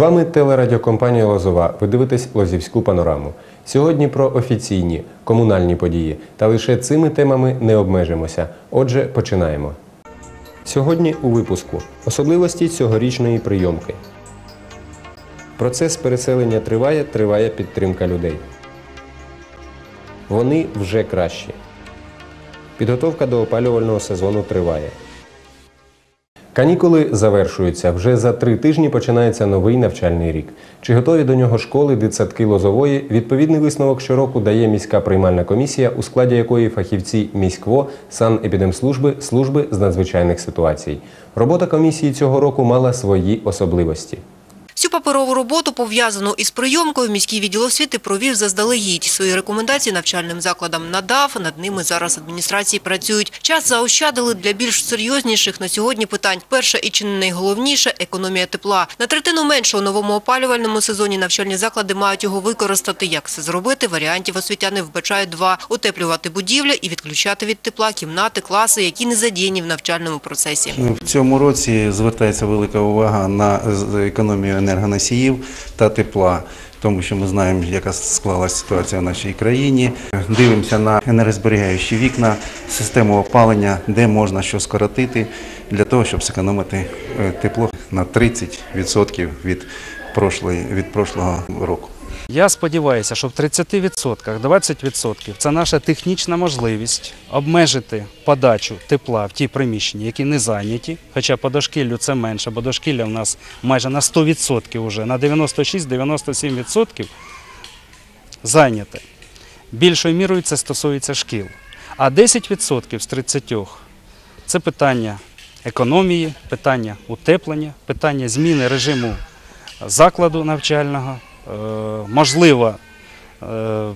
вами телерадіокомпанія Лозова. Ви дивитесь Лозівську панораму. Сьогодні про офіційні комунальні події. Та лише цими темами не обмежимося. Отже, починаємо. Сьогодні у випуску особливості цьогорічної прийомки. Процес переселення триває, триває підтримка людей. Вони вже кращі. Підготовка до опалювального сезону триває. Канікули завершуються. Вже за три тижні починається новий навчальний рік. Чи готові до нього школи, дитсадки Лозової? Відповідний висновок щороку дає міська приймальна комісія, у складі якої фахівці міськво, санепідемслужби, служби з надзвичайних ситуацій. Робота комісії цього року мала свої особливості. Всю паперову роботу, пов'язану із прийомкою, міський відділ освіти провів заздалегідь. Свої рекомендації навчальним закладам надав, над ними зараз адміністрації працюють. Час заощадили для більш серйозніших на сьогодні питань. Перше і чи не найголовніше – економія тепла. На третину менше у новому опалювальному сезоні навчальні заклади мають його використати. Як це зробити? Варіантів освітяни вбачають два – утеплювати будівлі і відключати від тепла кімнати, класи, які не задіяні в навчальному процесі. В цьому році звертається велика увага на економію енергоносіїв та тепла. Тому що ми знаємо, яка склалася ситуація в нашій країні. Дивимося на енергозберігаючі вікна, систему опалення, де можна що скоротити для того, щоб зекономити е, тепло на 30% від, прошлої, від прошлого року. Я сподіваюся, що в 30% 20% це наша технічна можливість обмежити подачу тепла в ті приміщення, які не зайняті. Хоча по дошкіллю це менше, бо дошкілля в нас майже на 100% вже, на 96-97% зайняте. Більшою мірою це стосується шкіл. А 10% з 30 це питання економії, питання утеплення, питання зміни режиму закладу навчального, можливо, е,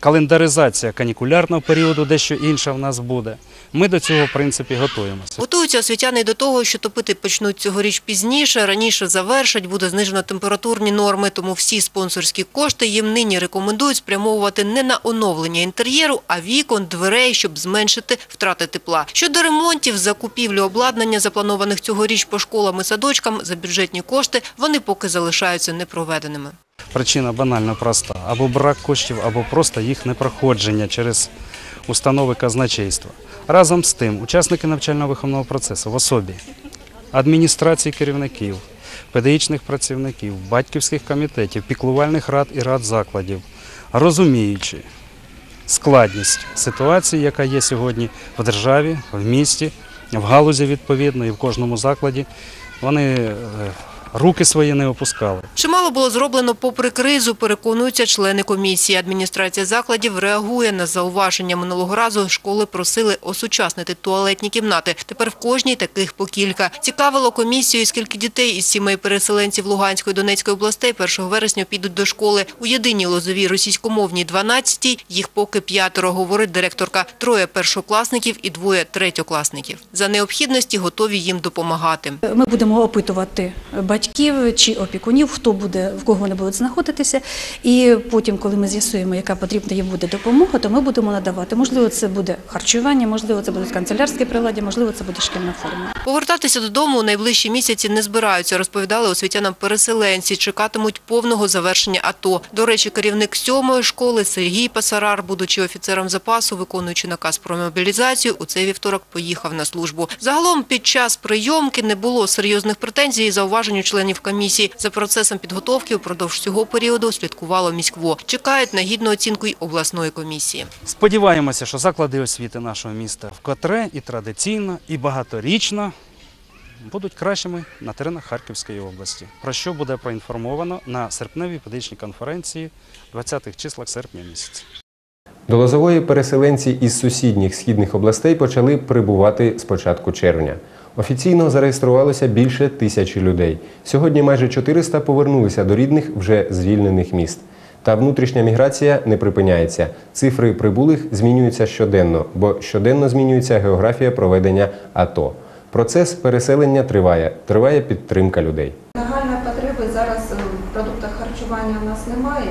календаризація канікулярного періоду, дещо інша в нас буде. Ми до цього, в принципі, готуємося. Готуються освітяни до того, що топити почнуть цьогоріч пізніше, раніше завершать, буде знижено температурні норми, тому всі спонсорські кошти їм нині рекомендують спрямовувати не на оновлення інтер'єру, а вікон, дверей, щоб зменшити втрати тепла. Щодо ремонтів, закупівлі обладнання, запланованих цьогоріч по школам і садочкам, за бюджетні кошти, вони поки залишаються непроведеними. Причина банально проста: або брак коштів, або просто їх непроходження через установи казначейства. Разом з тим, учасники навчально-виховного процесу в особі адміністрації керівників, педагогічних працівників, батьківських комітетів, піклувальних рад і рад закладів, розуміючи складність ситуації, яка є сьогодні в державі, в місті, в галузі відповідно і в кожному закладі, вони е, руки свої не опускали. Чимало було зроблено попри кризу, переконуються члени комісії. Адміністрація закладів реагує на зауваження минулого разу. Школи просили осучаснити туалетні кімнати. Тепер в кожній таких по кілька. Цікавило комісію, скільки дітей із сімей переселенців Луганської Донецької областей 1 вересня підуть до школи. У єдиній лозовій російськомовній 12-й їх поки п'ятеро, говорить директорка. Троє першокласників і двоє третьокласників. За необхідності готові їм допомагати. Ми будемо опитувати батьків чи опікунів, хто буде, в кого вони будуть знаходитися. І потім, коли ми з'ясуємо, яка потрібна їм буде допомога, то ми будемо надавати. Можливо, це буде харчування, можливо, це будуть канцелярські прилади, можливо, це буде шкільна форма. Повертатися додому у найближчі місяці не збираються, розповідали освітянам переселенці. Чекатимуть повного завершення АТО. До речі, керівник сьомої школи Сергій Пасарар, будучи офіцером запасу, виконуючи наказ про мобілізацію, у цей вівторок поїхав на службу. Загалом під час прийомки не було серйозних претензій і зауважень членів комісії. За процесом підготовки упродовж цього періоду слідкувало міськво. Чекають на гідну оцінку й обласної комісії. Сподіваємося, що заклади освіти нашого міста вкотре і традиційно, і багаторічно будуть кращими на теренах Харківської області, про що буде проінформовано на серпневій педагогічній конференції 20-х числах серпня місяця. До Лозової переселенці із сусідніх східних областей почали прибувати з початку червня. Офіційно зареєструвалося більше тисячі людей. Сьогодні майже 400 повернулися до рідних вже звільнених міст. Та внутрішня міграція не припиняється. Цифри прибулих змінюються щоденно, бо щоденно змінюється географія проведення АТО. Процес переселення триває, триває підтримка людей. Нагальної потреби зараз в продуктах харчування у нас немає.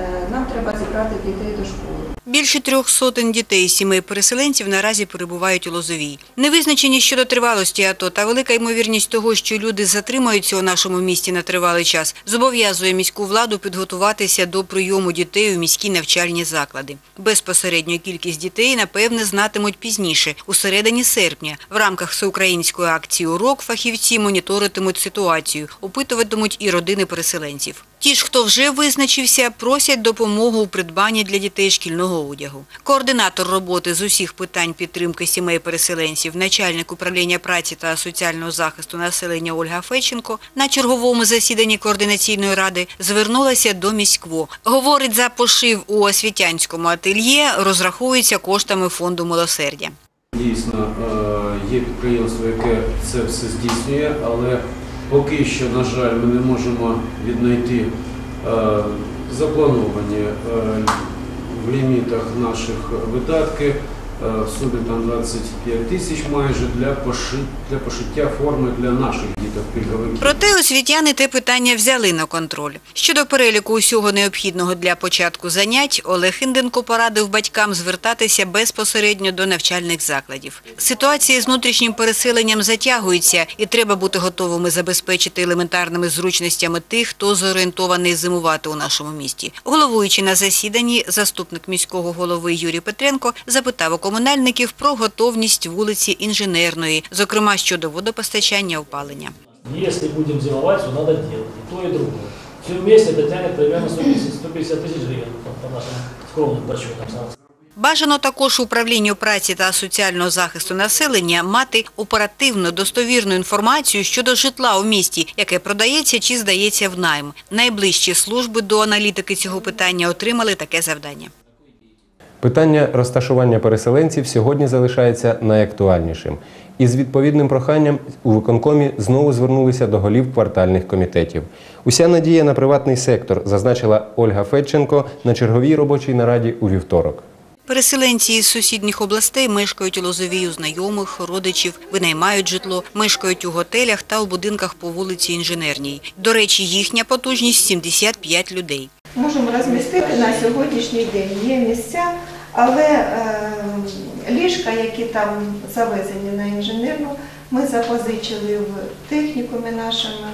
Е, Нам треба зібрати дітей до школи. Більше трьох сотень дітей сімей переселенців наразі перебувають у Лозовій. Невизначеність щодо тривалості АТО та велика ймовірність того, що люди затримаються у нашому місті на тривалий час, зобов'язує міську владу підготуватися до прийому дітей у міські навчальні заклади. Безпосередньо кількість дітей, напевне, знатимуть пізніше, у середині серпня. В рамках всеукраїнської акції «Урок» фахівці моніторитимуть ситуацію, опитуватимуть і родини переселенців. Ті ж, хто вже визначився, просять допомогу у придбанні для дітей шкільного одягу. Координатор роботи з усіх питань підтримки сімей переселенців, начальник управління праці та соціального захисту населення Ольга Феченко на черговому засіданні координаційної ради звернулася до міськво. Говорить, за пошив у освітянському ательє розраховується коштами фонду милосердя. Дійсно, е, є підприємство, яке це все здійснює, але поки що, на жаль, ми не можемо віднайти е, заплановані е, в лімітах наших видатки е, в сумі там 25 тисяч майже для, поши- для пошиття форми для наших. Проте освітяни те питання взяли на контроль. Щодо переліку усього необхідного для початку занять, Олег Інденко порадив батькам звертатися безпосередньо до навчальних закладів. Ситуація з внутрішнім переселенням затягується і треба бути готовими забезпечити елементарними зручностями тих, хто зорієнтований зимувати у нашому місті. Головуючи на засіданні, заступник міського голови Юрій Петренко запитав у комунальників про готовність вулиці Інженерної, зокрема щодо водопостачання опалення. Если будем зимовать, то надо делать и то, и другое. Все вместе это тянет примерно 150, 150 тысяч гривен, по, по нашим скромным подсчетам. Бажано також управлінню праці та соціального захисту населення мати оперативну достовірну інформацію щодо житла у місті, яке продається чи здається в найм. Найближчі служби до аналітики цього питання отримали таке завдання. Питання розташування переселенців сьогодні залишається найактуальнішим. Із відповідним проханням у виконкомі знову звернулися до голів квартальних комітетів. Уся надія на приватний сектор, зазначила Ольга Федченко на черговій робочій нараді у вівторок. Переселенці із сусідніх областей мешкають у Лозовій у знайомих, родичів, винаймають житло, мешкають у готелях та у будинках по вулиці Інженерній. До речі, їхня потужність – 75 людей. Можемо розмістити на сьогоднішній день. Є місця, але е, ліжка, які там завезені на інженерну, ми запозичили в технікумі нашому,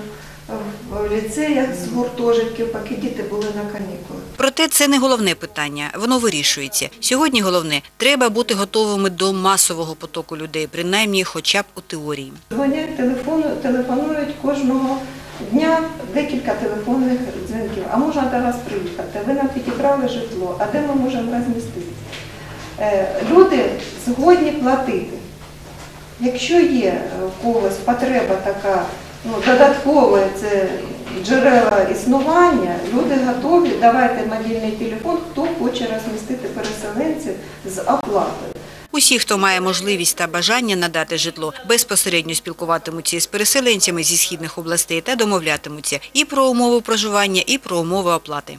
в ліцеях з гуртожитків, поки діти були на канікулах. Проте це не головне питання, воно вирішується. Сьогодні головне – треба бути готовими до масового потоку людей, принаймні хоча б у теорії. Дзвонять, телефону, телефонують кожного дня декілька телефонних дзвінків. А можна до вас приїхати? Ви нам підібрали житло, а де ми можемо розмістити? Е, Люди згодні платити. Якщо є у когось потреба така, ну, додаткова це джерела існування, люди готові, давайте мобільний телефон, хто хоче розмістити переселенців з оплатою. Усі, хто має можливість та бажання надати житло, безпосередньо спілкуватимуться із переселенцями зі східних областей та домовлятимуться і про умови проживання, і про умови оплати.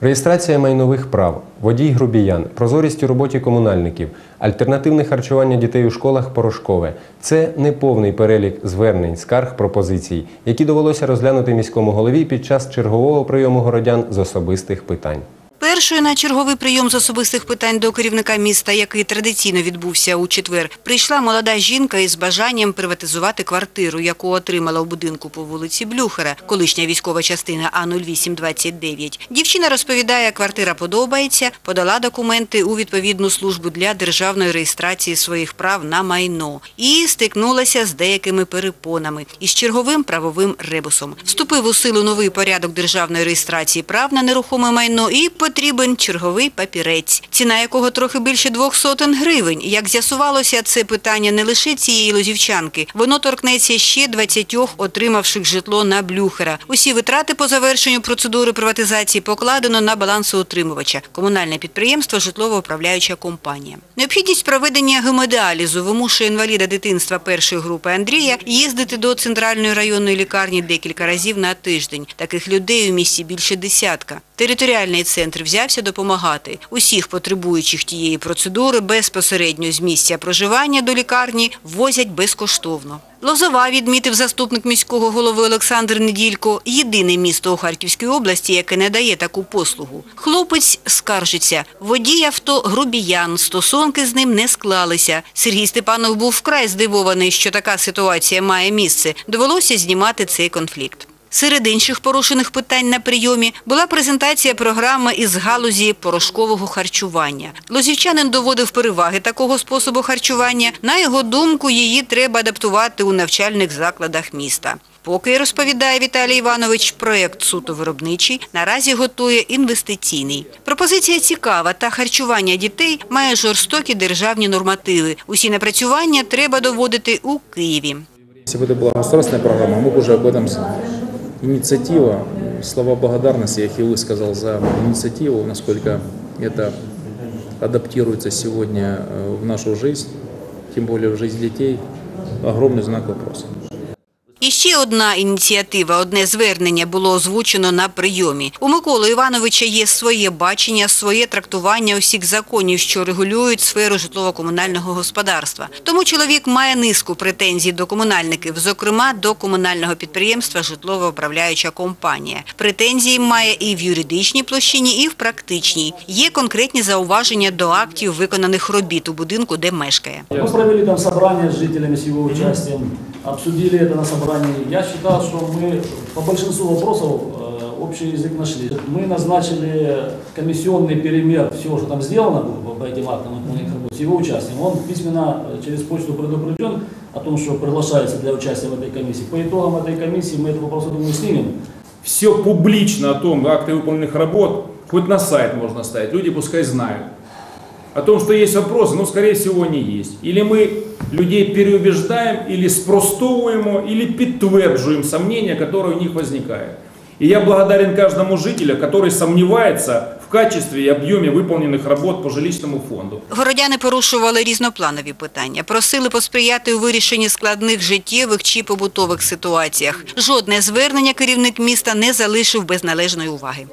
Реєстрація майнових прав, водій грубіян, прозорість у роботі комунальників, альтернативне харчування дітей у школах порошкове. Це не повний перелік звернень, скарг, пропозицій, які довелося розглянути міському голові під час чергового прийому городян з особистих питань. Першою на черговий прийом з особистих питань до керівника міста, який традиційно відбувся у четвер, прийшла молода жінка із бажанням приватизувати квартиру, яку отримала у будинку по вулиці Блюхера, колишня військова частина А0829. Дівчина розповідає, квартира подобається, подала документи у відповідну службу для державної реєстрації своїх прав на майно і стикнулася з деякими перепонами із черговим правовим ребусом. Вступив у силу новий порядок державної реєстрації прав на нерухоме майно і потрібен черговий папірець, ціна якого трохи більше двох сотень гривень. Як з'ясувалося, це питання не лише цієї лозівчанки. Воно торкнеться ще 20 отримавших житло на Блюхера. Усі витрати по завершенню процедури приватизації покладено на балансоутримувача – комунальне підприємство «Житлово-управляюча компанія». Необхідність проведення гемодіалізу вимушує інваліда дитинства першої групи Андрія їздити до центральної районної лікарні декілька разів на тиждень. Таких людей у місті більше десятка. Територіальний центр взявся допомагати. Усіх потребуючих тієї процедури безпосередньо з місця проживання до лікарні возять безкоштовно. Лозова, відмітив заступник міського голови Олександр Неділько, єдине місто у Харківській області, яке не дає таку послугу. Хлопець скаржиться. Водій авто грубіян, стосунки з ним не склалися. Сергій Степанов був вкрай здивований, що така ситуація має місце. Довелося знімати цей конфлікт. Серед інших порушених питань на прийомі була презентація програми із галузі порошкового харчування. Лозівчанин доводив переваги такого способу харчування. На його думку, її треба адаптувати у навчальних закладах міста. Поки, розповідає Віталій Іванович, проєкт суто виробничий наразі готує інвестиційний. Пропозиція цікава, та харчування дітей має жорстокі державні нормативи. Усі напрацювання треба доводити у Києві. Если бы это была государственная программа, мы бы уже об этом с- инициатива, слова благодарности я их и высказал за инициативу, насколько это адаптируется сегодня э, в нашу жизнь, тем более в жизнь детей, огромный знак вопроса. Ще одна ініціатива, одне звернення було озвучено на прийомі. У Миколи Івановича є своє бачення, своє трактування усіх законів, що регулюють сферу житлово-комунального господарства. Тому чоловік має низку претензій до комунальників, зокрема до комунального підприємства «Житлово-управляюча компанія». Претензії має і в юридичній площині, і в практичній. Є конкретні зауваження до актів виконаних робіт у будинку, де мешкає. Мы провели там собрание с жителями с его участием, обсудили это на собрании. Я считал, что мы по большинству вопросов э, общий язык нашли. Мы назначили комиссионный перемер всего, что там сделано было по- этим актам с его участием. Он письменно э, через почту предупрежден о том, что приглашается для участия в этой комиссии. По итогам этой комиссии мы этот вопрос, я думаю, снимем. все публично о том, акты выполненных работ, хоть на сайт можно ставить, люди пускай знают. О том, что есть вопросы, ну, скорее всего, они есть. Или мы людей переубеждаем, или спростовываем, или підтверджуємо сомнения, которые у них возникают. И я благодарен каждому жителю, который сомневается в качестве и объеме выполненных работ по жилищному фонду. Городяни порушували різнопланові питання, просили посприяти у вирішенні складних життєвих чи побутових ситуаціях. Жодне звернення керівник міста не залишив без належної уваги.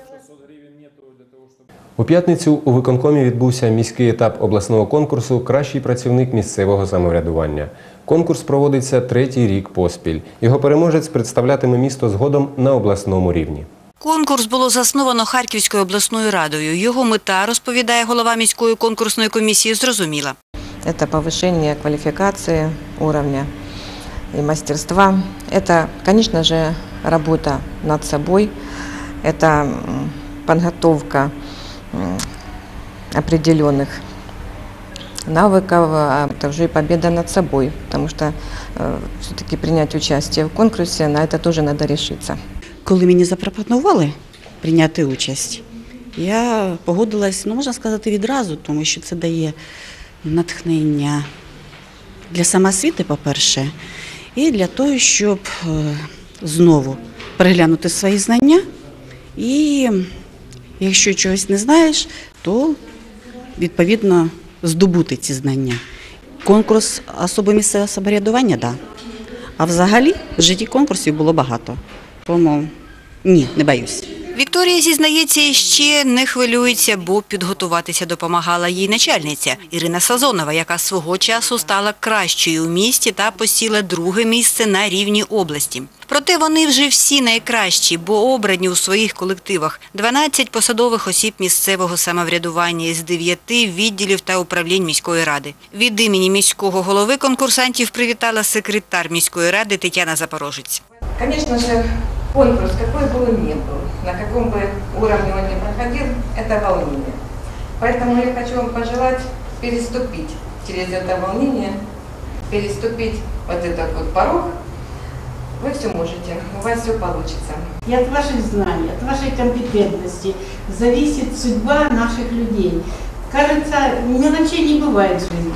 У п'ятницю у виконкомі відбувся міський етап обласного конкурсу Кращий працівник місцевого самоврядування. Конкурс проводиться третій рік поспіль. Його переможець представлятиме місто згодом на обласному рівні. Конкурс було засновано Харківською обласною радою. Його мета, розповідає голова міської конкурсної комісії, зрозуміла. это повышение квалификации уровня и мастерства. Это, конечно же, работа над собой, это м, подготовка м, определенных навыков, а также и победа над собой, потому что все-таки принять участие в конкурсе, на это тоже надо решиться. Коли мені запропонували прийняти участь, я погодилась, ну можна сказати, відразу, тому що це дає натхнення для самоосвіти, по-перше, і для того, щоб е, знову переглянути свої знання. І якщо чогось не знаєш, то відповідно здобути ці знання. Конкурс особи місцевого самоврядування, так. Да. А взагалі в житті конкурсів було багато. Тому ні, не боюсь. Вікторія зізнається, ще не хвилюється, бо підготуватися допомагала їй начальниця Ірина Сазонова, яка свого часу стала кращою у місті та посіла друге місце на рівні області. Проте вони вже всі найкращі, бо обрані у своїх колективах 12 посадових осіб місцевого самоврядування із 9 відділів та управлінь міської ради. Від імені міського голови конкурсантів привітала секретар міської ради Тетяна Запорожець. Же, конкурс, какой бы он ни был, на каком бы уровне он ни проходил, это волнение. Поэтому я хочу вам пожелать переступить через это волнение, переступить вот этот вот порог. Вы все можете, у вас все получится. И от ваших знаний, от вашей компетентности зависит судьба наших людей. Кажется, мелочей не бывает в жизни.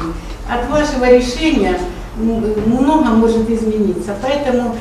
От вашего решения много может измениться. Поэтому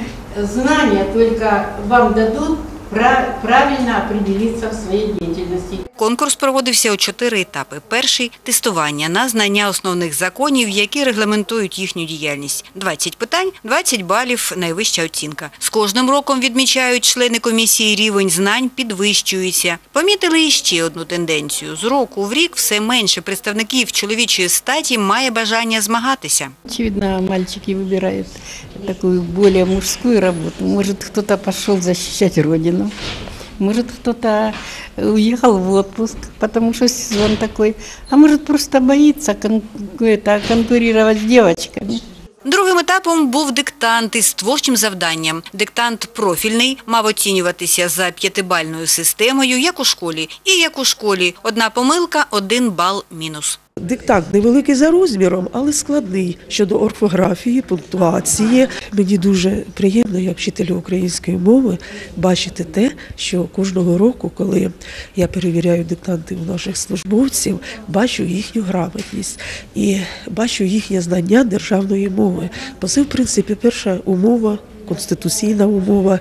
знания только вам дадут правильно определиться в своей деятельности. Конкурс проводився у чотири етапи. Перший – тестування на знання основних законів, які регламентують їхню діяльність. 20 питань, 20 балів – найвища оцінка. З кожним роком, відмічають члени комісії, рівень знань підвищується. Помітили іще одну тенденцію. З року в рік все менше представників чоловічої статі має бажання змагатися. Очевидно, мальчики выбирают такую более мужскую работу. Может, кто-то пошел защищать родину, может, кто-то уехал в отпуск, потому что сезон такой, а может, просто боится кон- это, конкурировать с девочками. Другим етапом був диктант із творчим завданням. Диктант профільний мав оцінюватися за п'ятибальною системою, як у школі. І як у школі. Одна помилка – один бал мінус. Диктант невеликий за розміром, але складний щодо орфографії, пунктуації. Мені дуже приємно, як вчителю української мови, бачити те, що кожного року, коли я перевіряю диктанти у наших службовців, бачу їхню грамотність і бачу їхнє знання державної мови. Бо це, в принципі, перша умова Конституційна умова,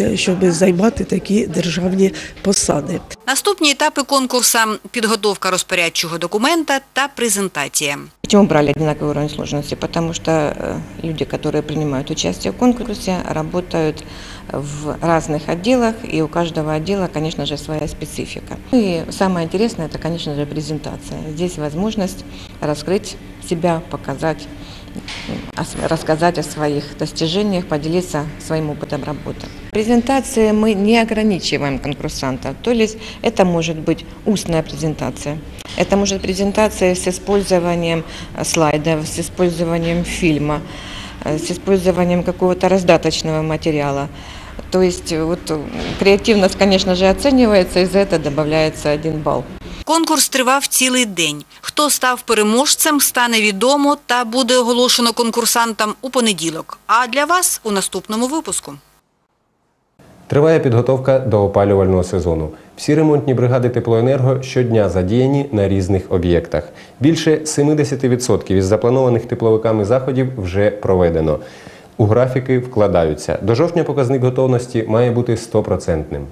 е, щоб займати такі державні посади. Наступні етапи конкурса – підготовка розпорядчого документа та презентація. Почему брали одинаковый уровень сложности? Потому что э, люди, которые принимают участие в конкурсе, работают в разных отделах, и у каждого отдела, конечно же, своя специфика. И самое интересное, это, конечно же, презентация. Здесь возможность раскрыть себя, показать, м, о св- рассказать о своих достижениях, поделиться своим опытом работы. Презентации мы не ограничиваем конкурсанта, то есть это может быть устная презентация, это может презентация с использованием э, слайдов, с использованием фильма, э, с использованием какого-то раздаточного материала. То есть э, вот креативность, конечно же, оценивается, и за это добавляется один балл. Конкурс тривав цілий день. Хто став переможцем, стане відомо та буде оголошено конкурсантам у понеділок. А для вас у наступному випуску. Триває підготовка до опалювального сезону. Всі ремонтні бригади теплоенерго щодня задіяні на різних об'єктах. Більше 70% із запланованих тепловиками заходів вже проведено. У графіки вкладаються. До жовтня показник готовності має бути стопроцентним.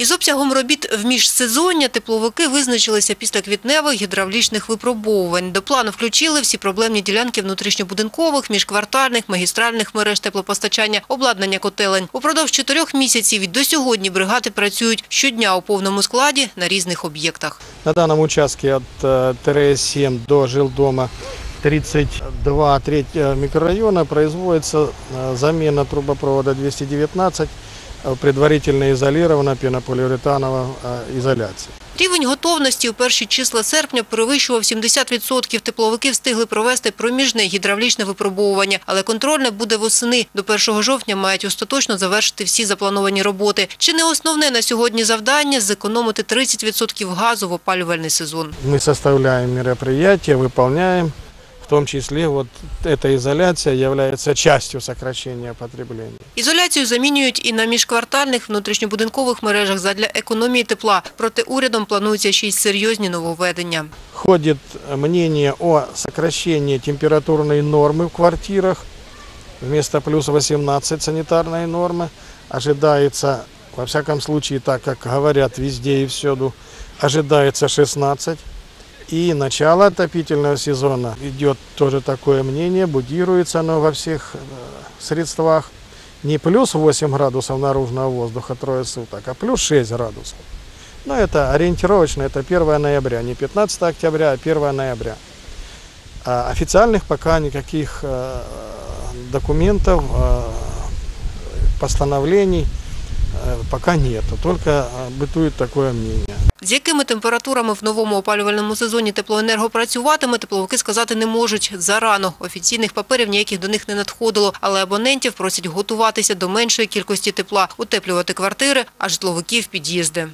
Із обсягом робіт в міжсезоння тепловики визначилися після квітневих гідравлічних випробовувань. До плану включили всі проблемні ділянки внутрішньобудинкових, міжквартальних, магістральних мереж теплопостачання, обладнання котелень. Упродовж чотирьох місяців і до сьогодні бригади працюють щодня у повному складі на різних об'єктах. На данном участке от э, ТРС-7 до жилдома 32 треть э, микрорайона производится э, замена трубопровода 219, э, предварительно изолирована пенополиуретановая э, изоляция. Рівень готовності у перші числа серпня перевищував 70%. Тепловики встигли провести проміжне гідравлічне випробовування, але контрольне буде восени. До 1 жовтня мають остаточно завершити всі заплановані роботи. Чи не основне на сьогодні завдання – зекономити 30% газу в опалювальний сезон? Мы составляем мероприятия, выполняем, в том числе вот эта изоляция является частью сокращения потребления. Ізоляцію замінюють і на міжквартальних внутрішньобудинкових мережах задля економії тепла. Проте урядом плануються ще й серйозні нововведення. Ходит мнение о сокращении температурной нормы в квартирах. Вместо плюс 18 санитарной нормы ожидается, во всяком случае, так как говорят везде и всюду, ожидается 16. И начало отопительного сезона идет тоже такое мнение, будируется оно во всех э, средствах. Не плюс 8 градусов наружного воздуха трое суток, а плюс 6 градусов. Но это ориентировочно, это 1 ноября, не 15 октября, а 1 ноября. А официальных пока никаких э, документов, э, постановлений пока нету, только бытует такое мнение. З якими температурами в новому опалювальному сезоні теплоенерго працюватиме, тепловики сказати не можуть. Зарано. Офіційних паперів ніяких до них не надходило, але абонентів просять готуватися до меншої кількості тепла, утеплювати квартири, а житловиків – під'їзди.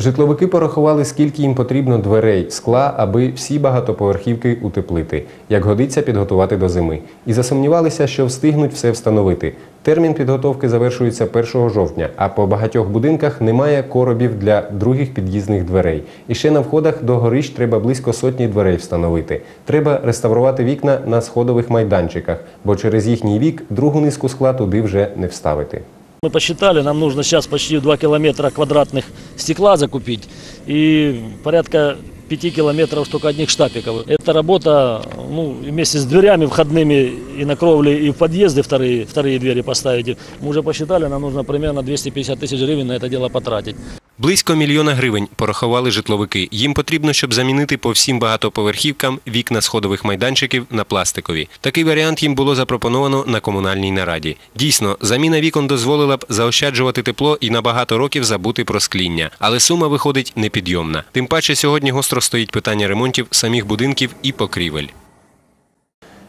Житловики порахували, скільки їм потрібно дверей, скла, аби всі багатоповерхівки утеплити, як годиться підготувати до зими. І засумнівалися, що встигнуть все встановити. Термін підготовки завершується 1 жовтня, а по багатьох будинках немає коробів для других під'їзних дверей. І ще на входах до горищ треба близько сотні дверей встановити. Треба реставрувати вікна на сходових майданчиках, бо через їхній вік другу низку скла туди вже не вставити. Мы посчитали, нам нужно сейчас почти 2 километра квадратных стекла закупить и порядка 5 километров только одних штапиков. Эта работа ну, вместе с дверями входными и на кровле, и в подъезды вторые, вторые двери поставить. Мы уже посчитали, нам нужно примерно 250 тысяч гривен на это дело потратить. Близько мільйона гривень порахували житловики. Їм потрібно, щоб замінити по всім багатоповерхівкам вікна сходових майданчиків на пластикові. Такий варіант їм було запропоновано на комунальній нараді. Дійсно, заміна вікон дозволила б заощаджувати тепло і на багато років забути про скління. Але сума виходить непідйомна. Тим паче сьогодні гостро стоїть питання ремонтів самих будинків і покрівель.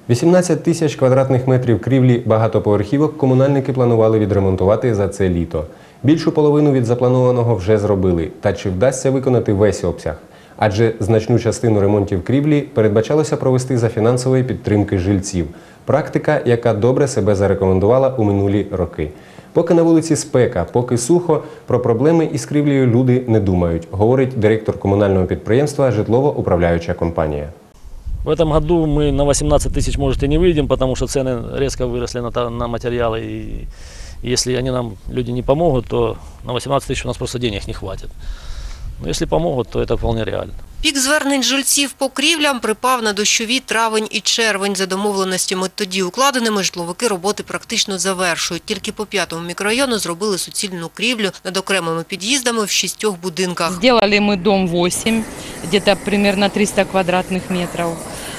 18 тисяч квадратних метрів крівлі багатоповерхівок комунальники планували відремонтувати за це літо. Більшу половину від запланованого вже зробили. Та чи вдасться виконати весь обсяг? Адже значну частину ремонтів крівлі передбачалося провести за фінансової підтримки жильців. Практика, яка добре себе зарекомендувала у минулі роки. Поки на вулиці спека, поки сухо, про проблеми із крівлею люди не думають, говорить директор комунального підприємства Житлово-управляюча компанія. В этом году мы на 18 тысяч, может, и не выйдем, потому что цены резко выросли на, та- на материалы. И если они нам, люди, не помогут, то на 18 тысяч у нас просто денег не хватит. Но если помогут, то это вполне реально. Пік звернень жильців по крівлям припав на дощові травень і червень. За домовленостями тоді укладеними житловики роботи практично завершують. Тільки по п'ятому мікрорайону зробили суцільну крівлю над окремими під'їздами в шістьох будинках. Сделали мы дом 8, где-то примерно 300 квадратных метров.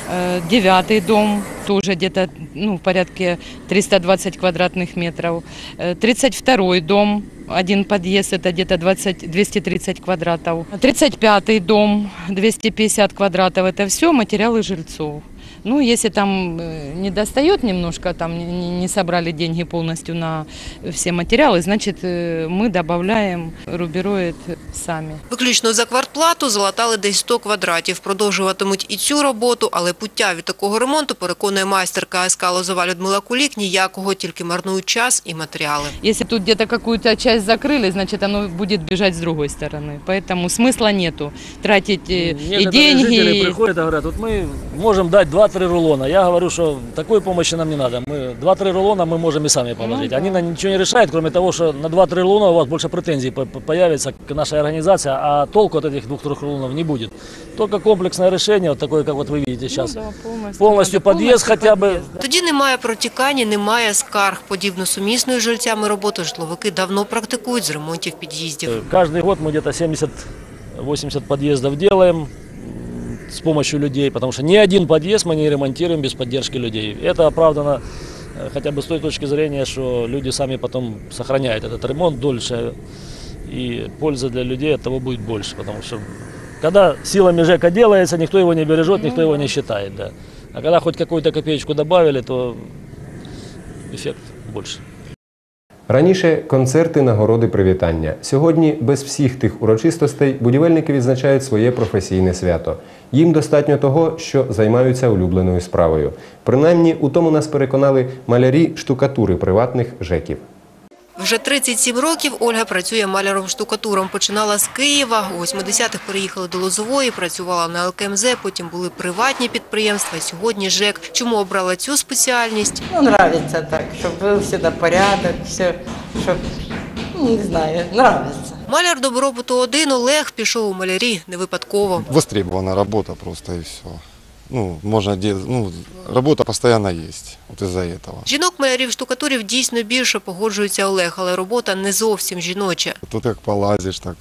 Э, Девятый дом тоже где-то ну, в порядке 320 квадратных метров. Э, 32-й дом, один подъезд, это где-то 20, 230 квадратов. 35-й дом, 250 квадратов, это все материалы жильцов. Ну, если там э, не достает немножко, там не- не не собрали деньги полностью на все материалы, значит, э, мы добавляем рубероид сами. Виключно за квартплату залатали десь 100 квадратів. Продовжуватимуть і цю роботу, але пуття від такого ремонту, переконує майстер КСК Лозова Людмила Кулік, ніякого, тільки марнують час і матеріали. Если тут где-то какую-то часть закрыли, значит, оно будет бежать с другой стороны. Поэтому смысла нету тратить э, и Некоторые деньги, жители и приходят и говорят, вот мы можем дать 2-3 рулона. Я говорю, что такой помощи нам не надо. Мы 2-3 рулона мы можем и сами положить. да. Они на ничего не решают, кроме того, что на 2-3 рулона у вас больше претензий по- по- появится к нашей организации, а толку от этих 2-3 рулонов не будет. Только комплексное решение, вот такое, как вот вы видите сейчас. полностью подъезд хотя бы. Тоді немає протікань, немає скарг. Подібно сумісною з жильцями роботи житловики давно практикують з ремонтів під'їздів. Каждый год мы где-то 70-80 подъездов делаем м, С помощью людей, потому что ни один подъезд мы не ремонтируем без поддержки людей. Это оправдано э, хотя бы с той точки зрения, что люди сами потом сохраняют этот ремонт дольше, и польза для людей от того будет больше, потому что когда силами ЖЭКа делается, никто его не бережет, никто его не считает. Да. А когда хоть какую-то копеечку добавили, то эффект больше. Раніше концерти, нагороди, привітання. Сьогодні без всіх тих урочистостей будівельники відзначають своє професійне свято. Їм достатньо того, що займаються улюбленою справою. Принаймні, у тому нас переконали малярі штукатури приватних ЖЕКів. Вже 37 років Ольга працює маляром-штукатуром. Починала з Києва, у 80-х переїхали до Лозової, працювала на ЛКМЗ, потім були приватні підприємства, сьогодні ЖЕК. Чому обрала цю спеціальність? Ну, нравится так, чтобы был всегда порядок, все, чтобы, ну, не знаю, нравится. Маляр добробуту один Олег пішов у малярі не випадково. Востребована работа просто и все. Ну, можно делать, ну, работа постоянно есть, вот из-за этого. Жінок малярів-штукатурів дійсно більше погоджується Олег, але робота не зовсім жіноча. Тут как полазишь, так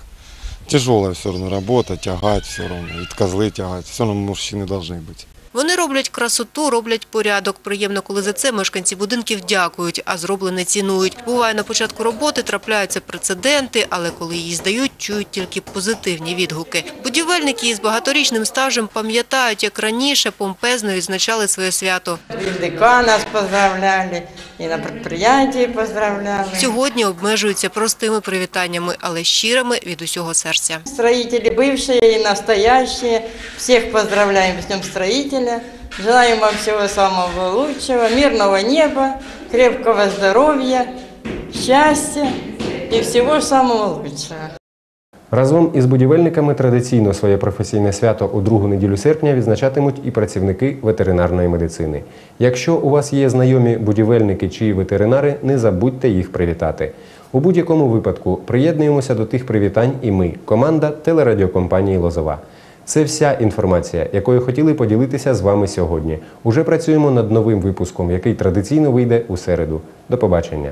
тяжелая все равно работа, тягать все равно, и козлы тягать, все равно мужчины должны быть. Вони роблять красоту, роблять порядок. Приємно, коли за це мешканці будинків дякують, а зроблене цінують. Буває, на початку роботи трапляються прецеденти, але коли її здають, чують тільки позитивні відгуки. Будівельники із багаторічним стажем пам'ятають, як раніше помпезно відзначали своє свято. И нас поздравляли, и на предприятии поздравляли. Сьогодні обмежуються простими привітаннями, але щирими від усього серця. Строители бывшие и настоящие, всех поздравляем с Днем Строителя. Желаем вам всего самого лучшего, мирного неба, крепкого здоровья, счастья и всего самого лучшего. Разом із будівельниками традиційно своє професійне свято у другу неділю серпня відзначатимуть і працівники ветеринарної медицини. Якщо у вас є знайомі будівельники чи ветеринари, не забудьте їх привітати. У будь-якому випадку приєднуємося до тих привітань і ми, команда телерадіокомпанії Лозова. Це вся інформація, якою хотіли поділитися з вами сьогодні. Уже працюємо над новим випуском, який традиційно вийде у середу. До побачення.